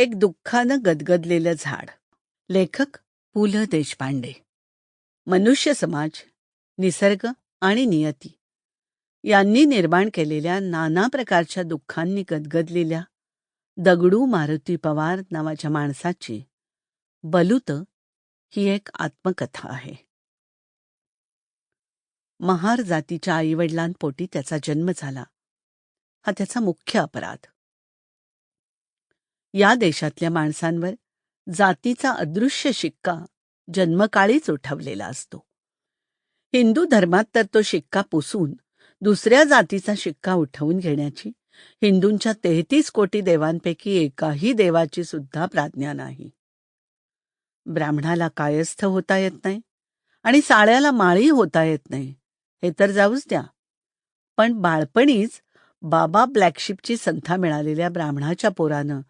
एक दुःखानं गदगदलेलं झाड. लेखक पु. ल. देशपांडे. मनुष्य समाज निसर्ग आणि नियती. यांनी निर्माण केलेल्या नाना प्रकारच्या दुःखांनी गदगदलेल्या दगडू मारुती पवार नावाच्या माणसाची बलूत ही एक आत्मकथा आहे. महार जातीच्या आईवडिलांपोटी त्याचा जन्म झाला. हा त्याचा मुख्य अपराध. या देशातल्या माणसांवर जातीचा अदृश्य शिक्का जन्मकाळीच उठवलेला असतो. हिंदू धर्मात तर तो शिक्का पुसून दुसऱ्या जातीचा शिक्का उठवून घेण्याची हिंदूंच्या तेहतीस कोटी देवांपैकी एकाही देवाची सुद्धा प्राज्ञा नाही. ब्राह्मणाला कायस्थ होता येत नाही आणि साळ्याला माळी होता येत नाही हे तर जाऊच द्या. पण बाळपणीच बाबा ब्लॅकशिपची संथा मिळालेल्या ब्राह्मणाच्या पोरानं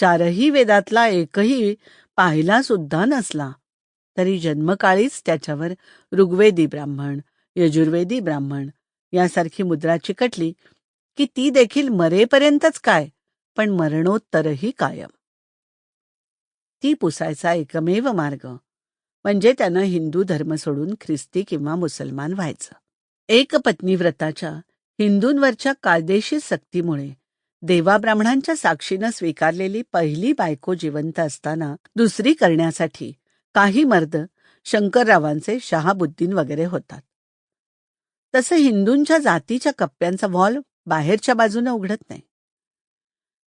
चारही वेदातला एकही पाहिला सुद्धा नसला. तरी जन्मकाळीच त्याच्यावर ऋग्वेदी ब्राह्मण यजुर्वेदी ब्राह्मण यासारखी मुद्रा चिकटली की ती देखील मरेपर्यंतच काय पण मरणोत्तरही कायम. ती पुसायचा एकमेव मार्ग म्हणजे त्यानं हिंदू धर्म सोडून ख्रिस्ती किंवा मुसलमान व्हायचं. एक पत्नी व्रताच्या हिंदूंवरच्या कायदेशीर सक्तीमुळे देवाब्राह्मणांच्या साक्षीनं स्वीकारलेली पहिली बायको जिवंत असताना दुसरी करण्यासाठी काही मर्द शंकररावांचे शहाबुद्दीन वगैरे होतात. तसं हिंदूंच्या जातीच्या कप्प्यांचा व्हॉल्व बाहेरच्या बाजूने उघडत नाही.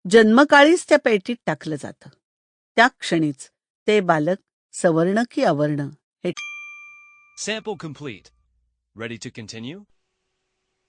जन्मकाळीच त्या पेटीत टाकलं जातं. त्या क्षणीच ते बालक सवर्ण की अवर्ण हे